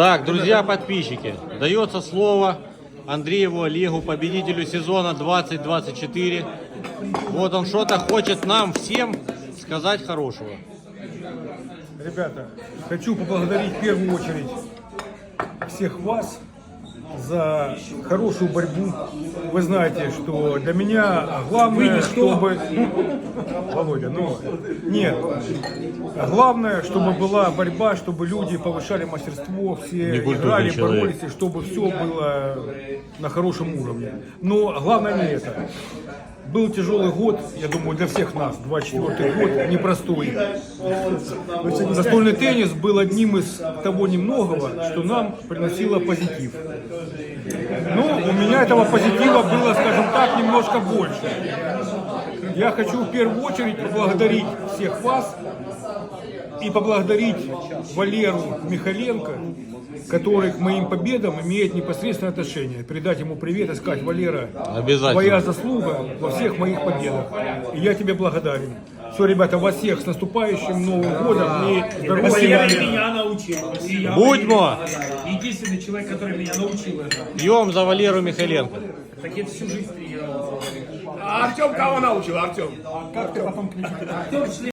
Так, друзья подписчики, дается слово Андрееву Олегу, победителю сезона 2024. Вот он что-то хочет нам всем сказать хорошего. Ребята, хочу поблагодарить в первую очередь всех вас за хорошую борьбу. Вы знаете, что для меня главное, чтобы... Володя, ну, нет. Главное, чтобы была борьба, чтобы люди повышали мастерство, все играли, боролись, и чтобы все было на хорошем уровне. Но главное не это. Был тяжелый год, я думаю, для всех нас, 24 год, непростой. Настольный теннис был одним из того немногого, что нам приносило позитив. Ну, у меня этого позитива было, скажем так, немножко больше. Я хочу в первую очередь поблагодарить всех вас и поблагодарить Валеру Михаленко, который к моим победам имеет непосредственное отношение. Передать ему привет и сказать, Валера, твоя заслуга во всех моих победах. И я тебе благодарен. Все, ребята, вас всех с наступающим Новым годом и Валера здоровья. меня научил. Я Будьмо! Единственный человек, который меня научил это. Пьем за Валеру Михаленко. Так я всю жизнь тренировался. А Артем кого научил, Артем? Артем член